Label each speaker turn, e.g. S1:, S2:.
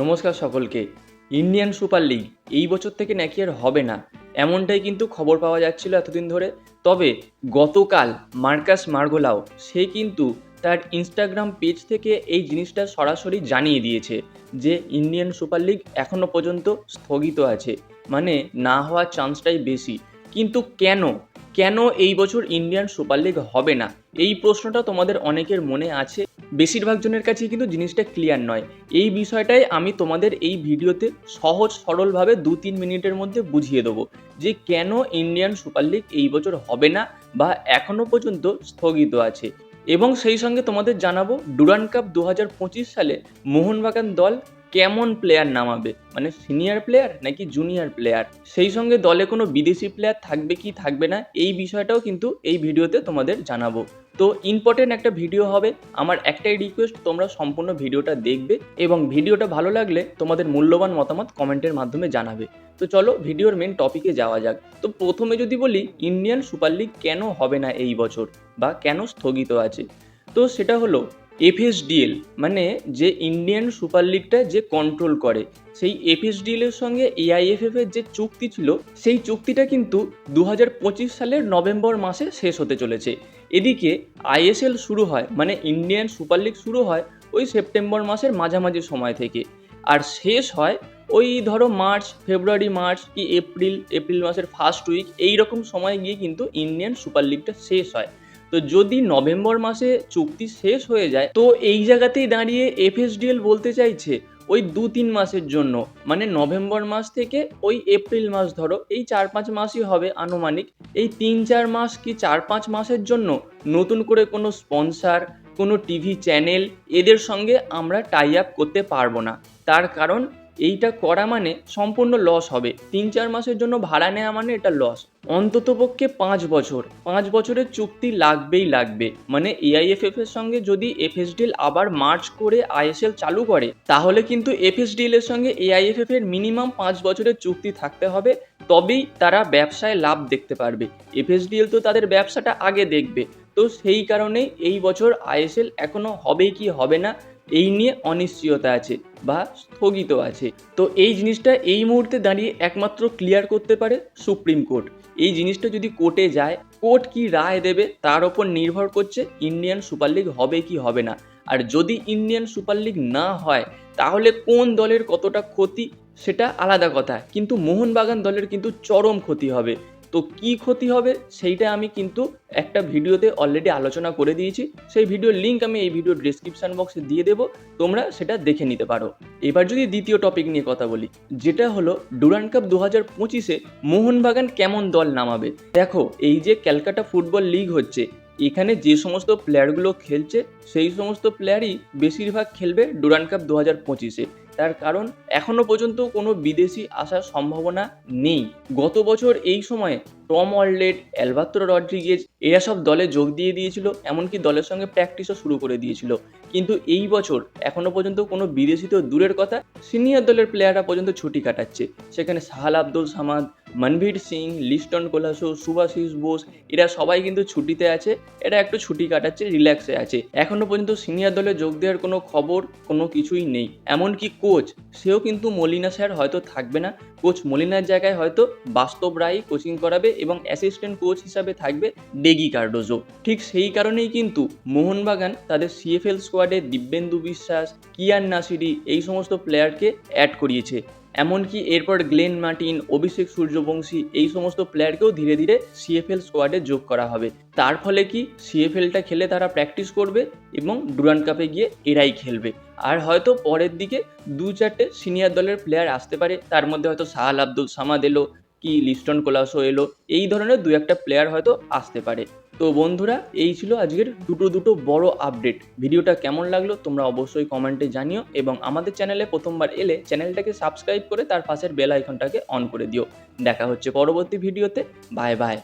S1: নমস্কার সকলকে। Indian super league এই বছর থেকে নাকি আর হবে না, এমনটাই কিন্তু খবর পাওয়া যাচ্ছিল এতদিন ধরে। তবে গতকাল মার্কাস মার্গোলাও, সে কিন্তু তার ইনস্টাগ্রাম পেজ থেকে এই জিনিসটা সরাসরি জানিয়ে দিয়েছে যে ইন্ডিয়ান সুপার লিগ এখনও পর্যন্ত স্থগিত আছে। মানে না হওয়ার চান্সটাই বেশি। কিন্তু কেন কেন এই বছর ইন্ডিয়ান সুপার লিগ হবে না? এই প্রশ্নটা তোমাদের অনেকের মনে আছে। বেশিরভাগ জনের কাছে কিন্তু জিনিসটা ক্লিয়ার নয়। এই বিষয়টাই আমি তোমাদের এই ভিডিওতে সহজ সরলভাবে দু তিন মিনিটের মধ্যে বুঝিয়ে দেবো যে কেন ইন্ডিয়ান সুপার লিগ এই বছর হবে না বা এখনও পর্যন্ত স্থগিত আছে। এবং সেই সঙ্গে তোমাদের জানাব ডুরান কাপ দু হাজার পঁচিশ সালে মোহনবাগান দল কেমন প্লেয়ার নামাবে? মানে সিনিয়র প্লেয়ার নাকি জুনিয়র প্লেয়ার সেই সঙ্গে দলে কোনো বিদেশি প্লেয়ার থাকবে কি থাকবে না, এই বিষয়টাও কিন্তু এই ভিডিওতে তোমাদের জানাব। তো ইম্পর্টেন্ট একটা ভিডিও হবে। আমার একটাই রিকোয়েস্ট তোমরা সম্পূর্ণ ভিডিওটা দেখবে এবং ভিডিওটা ভালো লাগলে তোমাদের মূল্যবান মতামত কমেন্টের মাধ্যমে জানাবে। তো চলো ভিডিওর মেন টপিকে যাওয়া যাক। তো প্রথমে যদি বলি ইন্ডিয়ান সুপার লিগ কেন হবে না এই বছর? বা কেন স্থগিত আছে? তো সেটা হলো এফএসডিএল মানে যে ইন্ডিয়ান সুপার লিগটা যে কন্ট্রোল করে, সেই এফএসডিএল এর সঙ্গে এআইএফএফ এর যে চুক্তি ছিল, সেই চুক্তিটা কিন্তু দু হাজার পঁচিশ সালের নভেম্বর মাসে শেষ হতে চলেছে। এদিকে আইএসএল শুরু হয় মানে ইন্ডিয়ান সুপার লিগ শুরু হয় ওই সেপ্টেম্বর মাসের মাঝামাঝি সময় থেকে। আর শেষ হয় ওই ধরো মার্চ, ফেব্রুয়ারি মার্চ কি এপ্রিল এপ্রিল মাসের ফার্স্ট উইক এই রকম সময় গিয়ে কিন্তু ইন্ডিয়ান সুপার লিগটা শেষ হয়। তো যদি নভেম্বর মাসে চুক্তি শেষ হয়ে যায়, তো এই জায়গাতেই দাঁড়িয়ে এফএসডিএল বলতে চাইছে ওই দু তিন মাসের জন্য। মানে নভেম্বর মাস থেকে ওই এপ্রিল মাস ধরো, এই চার পাঁচ মাসই হবে আনুমানিক। এই তিন চার মাস কি চার পাঁচ মাসের জন্য নতুন করে কোনো স্পন্সার, কোনো টিভি চ্যানেল, এদের সঙ্গে আমরা টাই আপ করতে পারব না। তার কারণ এইটা করা মানে সম্পূর্ণ লস হবে। তিন চার মাসের জন্য ভাড়া নেওয়া মানে এটা লস অন্ততপক্ষে পাঁচ বছর। পাঁচ বছরের চুক্তি লাগবেই লাগবে। মানে এআইএফএফ এর সঙ্গে যদি এফএসডিএল আবার মার্চ করে আইএসএল চালু করে, তাহলে কিন্তু এফএসডিএল এর সঙ্গে এআইএফএফ এর মিনিমাম পাঁচ বছরের চুক্তি থাকতে হবে, তবেই তারা ব্যবসায় লাভ দেখতে পারবে। এফএসডিএল তো তাদের ব্যবসাটা আগে দেখবে। তো সেই কারণেই এই বছর আইএসএল এখনও হবে কি হবে না, এই নিয়ে অনিশ্চয়তা আছে বা স্থগিত আছে। তো এই জিনিসটা এই মুহূর্তে দাঁড়িয়ে একমাত্র ক্লিয়ার করতে পারে সুপ্রিম কোর্ট। এই জিনিসটা যদি কোর্টে যায়, কোর্ট কি রায় দেবে তার ওপর নির্ভর করছে ইন্ডিয়ান সুপার লিগ হবে কি হবে না। আর যদি ইন্ডিয়ান সুপার লিগ না হয়, তাহলে কোন দলের কতটা ক্ষতি সেটা আলাদা কথা। কিন্তু মোহনবাগান দলের কিন্তু চরম ক্ষতি হবে। তো কি ক্ষতি হবে সেইটা আমি কিন্তু একটা ভিডিওতে অলরেডি আলোচনা করে দিয়েছি। সেই ভিডিওর লিঙ্ক আমি এই ভিডিওর ডিসক্রিপশন বক্সে দিয়ে দেবো। তোমরা সেটা দেখে নিতে পারো। এবার যদি দ্বিতীয় টপিক নিয়ে কথা বলি, যেটা হলো ডুরান কাপ দু হাজার পঁচিশে মোহনবাগান কেমন দল নামাবে? দেখো, এই যে ক্যালকাটা ফুটবল লিগ হচ্ছে, এখানে যে সমস্ত প্লেয়ারগুলো খেলছে, সেই সমস্ত প্লেয়ারই বেশিরভাগ খেলবে ডুরান কাপ দু হাজার পঁচিশে। তার কারণ এখনও পর্যন্ত কোনো বিদেশি আসার সম্ভাবনা নেই। গত বছর এই সময়ে টম অললেট অ্যালবাত্রো রড্রিগেজ, এরা সব দলে যোগ দিয়ে দিয়েছিল, এমনকি দলের সঙ্গে প্র্যাকটিসও শুরু করে দিয়েছিল। কিন্তু এই বছর এখনও পর্যন্ত কোনো বিদেশি তো দূরের কথা, সিনিয়র দলের প্লেয়াররা পর্যন্ত ছুটি কাটাচ্ছে। সেখানে সাহাল আব্দুল সামাদ মনভীর সিং, লিস্টন কোলাসো সুভাশিস বোস, এরা সবাই কিন্তু ছুটিতে আছে। এরা একটু ছুটি কাটাচ্ছে রিল্যাক্সে আছে। এখনও পর্যন্ত সিনিয়র দলে যোগ দেওয়ার কোনো খবর, কোনো কিছুই নেই। এমনকি কোচ সেও কিন্তু মলিনা স্যার হয়তো থাকবে না। কোচ মলিনার জায়গায় হয়তো বাস্তব রায় কোচিং করাবে এবং অ্যাসিস্ট্যান্ট কোচ হিসাবে থাকবে ডেগি কার্ডোজো। ঠিক সেই কারণেই কিন্তু মোহনবাগান তাদের সিএফএল স্কোয়াডে দিব্যেন্দু বিশ্বাস, কিয়ান নাসিরি এই সমস্ত প্লেয়ারকে অ্যাড করিয়েছে। এমনকি এরপর গ্লেন মার্টিন, অভিষেক সূর্যবংশী এই সমস্ত প্লেয়ারকেও ধীরে ধীরে সিএফএল স্কোয়াডে যোগ করা হবে। তার ফলে কি সিএফএলটা খেলে তারা প্র্যাকটিস করবে এবং ডুরান কাপে গিয়ে এরাই খেলবে। আর হয়তো পরের দিকে দু চারটে সিনিয়র দলের প্লেয়ার আসতে পারে, তার মধ্যে হয়তো সাহাল আব্দুল সামাদ এলো, কি লিস্টন কোলাসো এলো, এই ধরনের দু একটা প্লেয়ার হয়তো আসতে পারে। তো বন্ধুরা, এই ছিল আজকের দুটো দুটো বড় আপডেট ভিডিওটা কেমন লাগল তোমরা অবশ্যই কমেন্টে জানিও এবং আমাদের চ্যানেলে প্রথমবার এলে চ্যানেলটাকে সাবস্ক্রাইব করে তার পাশের বেল আইকনটাকে অন করে দিও। দেখা হচ্ছে পরবর্তী ভিডিওতে। Bye bye